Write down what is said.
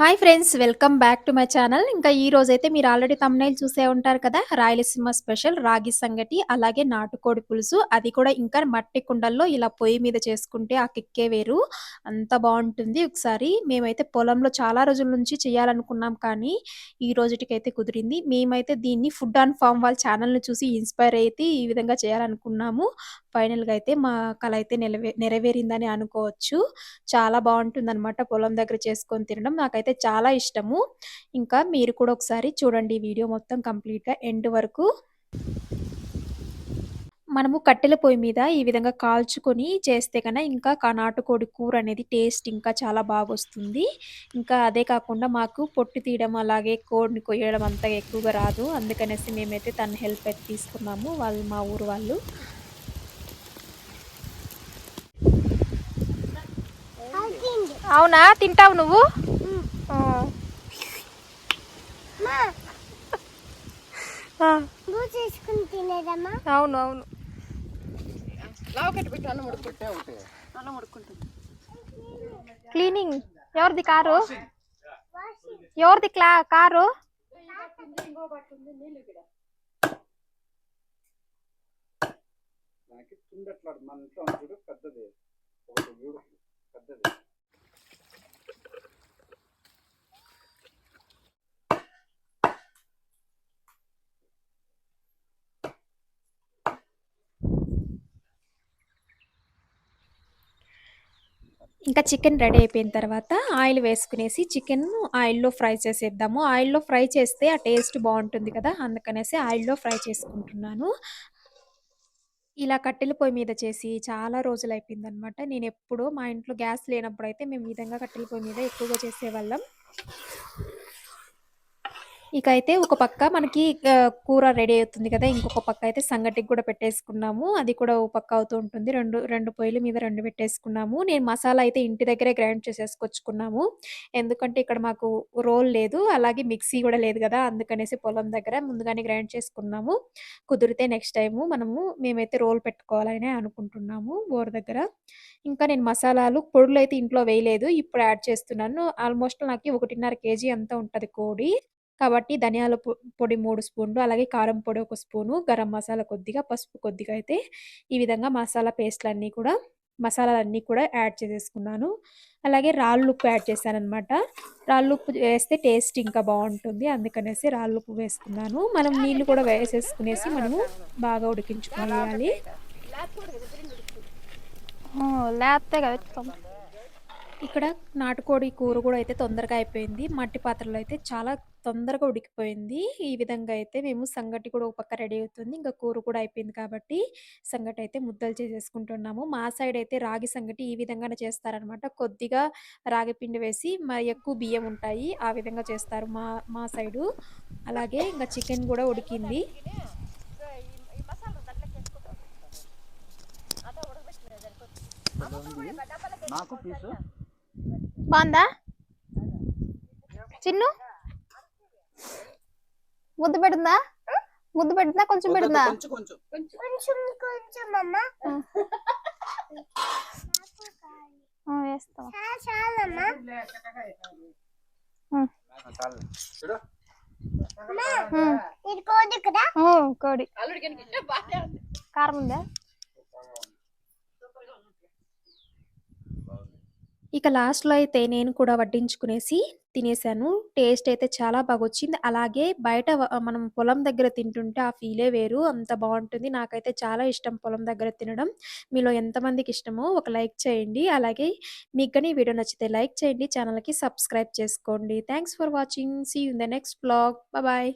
Hi friends welcome back to my channel ఇంకా ఈ రోజైతే మీరు ఆల్రెడీ తమ్నైల్ చూసే ఉంటారు కదా? రాయలసీమ స్పెషల్ రాగి సంగటి అలాగే నాటుకోడి పులుసు. అది కూడా ఇంకా మట్టి కుండల్లో ఇలా పొయ్యి మీద చేసుకుంటే ఆ కిక్కే వేరు. అంత బాగుంటుంది ఒకసారి. మేమైతే పొలంలో చాలా రోజుల నుంచి చేయాలనుకున్నాం కానీ ఈ రోజుటికైతే కుదిరింది. మేమైతే దీన్ని ఫుడ్ అండ్ ఫామ్ వాళ్ళ ఛానల్ని చూసి ఇన్స్పైర్ అయితే ఈ విధంగా చేయాలనుకున్నాము. ఫైనల్గా అయితే మా కళ అయితే నెరవే నెరవేరిందని అనుకోవచ్చు. చాలా బాగుంటుంది అనమాట పొలం దగ్గర చేసుకొని తినడం. నాకైతే చాలా ఇష్టము. ఇంకా మీరు కూడా ఒకసారి చూడండి వీడియో మొత్తం కంప్లీట్గా ఎండ్ వరకు. మనము కట్టెల పొయ్యి మీద ఈ విధంగా కాల్చుకొని చేస్తే కన్నా ఇంకా కా- నాటుకోడి కూర అనేది టేస్ట్ ఇంకా చాలా బాగా వస్తుంది ఇంకా అదే కాకుండా మాకు పొట్టు తీయడం అలాగే కోడిని కొయ్యడం అంత ఎక్కువగా రాదు. అందుకనేసి మేమైతే తన హెల్ప్ అయితే తీసుకున్నాము వాళ్ళు మా ఊరు వాళ్ళు. అవునా? తింటావు నువ్వు నువ్వు చేసుకుని తినేదమ్మా? అవును అవును. క్లీనింగ్. ఎవరిది కారు? ఎవరిది క్లా కారు? తుండట్లాడు మన ఇంట్లో పెద్దది. ఒకటి పెద్దది. ఇంకా చికెన్ రెడీ అయిపోయిన తర్వాత ఆయిల్ వేసుకునేసి చికెన్ ఆయిల్లో ఫ్రై చేసేద్దాము. ఆయిల్లో ఫ్రై చేస్తే ఆ టేస్ట్ బాగుంటుంది కదా అందుకనేసి ఆయిల్లో ఫ్రై చేసుకుంటున్నాను. ఇలా కట్టెల పొయ్యి మీద చేసి చాలా రోజులు అయిపోయిందనమాట నేను ఎప్పుడూ మా ఇంట్లో గ్యాస్ లేనప్పుడు అయితే మేము ఈ విధంగా కట్టెల పొయ్యి మీద ఎక్కువగా చేసేవాళ్ళం. ఇక అయితే ఒక పక్క మనకి కూర రెడీ అవుతుంది కదా ఇంకొక పక్క అయితే సంగటికి కూడా పెట్టేసుకున్నాము. అది కూడా ఒక పక్క అవుతూ ఉంటుంది. రెండు రెండు పొయ్యిల మీద రెండు పెట్టేసుకున్నాము. నేను మసాలా అయితే ఇంటి దగ్గరే గ్రైండ్ చేసేసుకొచ్చుకున్నాము. ఎందుకంటే ఇక్కడ మాకు రోల్ లేదు అలాగే మిక్సీ కూడా లేదు కదా అందుకనేసి పొలం దగ్గర ముందుగానే గ్రైండ్ చేసుకున్నాము. కుదిరితే నెక్స్ట్ టైము మనము మేమైతే రోల్ పెట్టుకోవాలని అనుకుంటున్నాము బోర్ దగ్గర. ఇంకా నేను మసాలాలు పొడులు అయితే ఇంట్లో వేయలేదు ఇప్పుడు యాడ్ చేస్తున్నాను. ఆల్మోస్ట్ నాకు ఒకటిన్నర కేజీ అంతా ఉంటుంది కోడి. కాబట్టి ధనియాల పొ- పొడి మూడు స్పూన్లు అలాగే కారం పొడి ఒక స్పూను గరం మసాలా కొద్దిగా పసుపు కొద్దిగా అయితే ఈ విధంగా మసాలా పేస్ట్లన్నీ కూడా మసాలాలన్నీ కూడా యాడ్ చేసేసుకున్నాను. అలాగే రాళ్ళు ఉప్పు యాడ్ చేశానమాట అనమాట రాళ్ళు ఉప్పు వేస్తే టేస్ట్ ఇంకా బాగుంటుంది అందుకనేసి రాళ్ళు ఉప్పు వేసుకున్నాను. మనం నీళ్ళు కూడా వేసేసుకునేసి మనము బాగా ఉడికించుకోవాలి. లేతే కదా ఇక్కడ నాటుకోడి కూర కూడా అయితే తొందరగా అయిపోయింది. మట్టి పాత్రలో అయితే చాలా తొందరగా ఉడికిపోయింది. ఈ విధంగా అయితే మేము సంగటి కూడా ఒక పక్క రెడీ అవుతుంది. ఇంకా కూర కూడా అయిపోయింది కాబట్టి సంగటి అయితే ముద్దలు చేసేసుకుంటున్నాము. మా సైడ్ అయితే రాగి సంగటి ఈ విధంగానే చేస్తారనమాట కొద్దిగా రాగి పిండి వేసి మరి ఎక్కువ బియ్యం ఉంటాయి. ఆ విధంగా చేస్తారు మా మా సైడు. అలాగే ఇంకా చికెన్ కూడా ఉడికింది. నాకు పీసు. బాగుందా? చిన్ను? ముద్దు పెడుతుందా? ముద్దు పెడుతుందా? కొంచెం పెడుతుందా? కొంచెం కొంచెం. కొంచెం కొంచెం అమ్మ ఆ, వేస్తాం చాలా చాలమ్మా చాలు చూడు ఇది కోడి కదా ఆ, కోడి కారం ఉందా ఇక లాస్ట్‌లో అయితే నేను కూడా వడ్డించుకునేసి తినేసాను. టేస్ట్ అయితే చాలా బాగా వచ్చింది అలాగే బయట మనం పొలం దగ్గర తింటుంటే ఆ ఫీలే వేరు. అంత బాగుంటుంది నాకైతే చాలా ఇష్టం పొలం దగ్గర తినడం. మీలో ఎంతమందికి ఇష్టమో ఒక లైక్ చేయండి. అలాగే మీకు కానీ వీడియో నచ్చితే లైక్ చేయండి. ఛానల్‌కి సబ్స్క్రైబ్ చేసుకోండి. Thanks for watching. See in the next blog bye.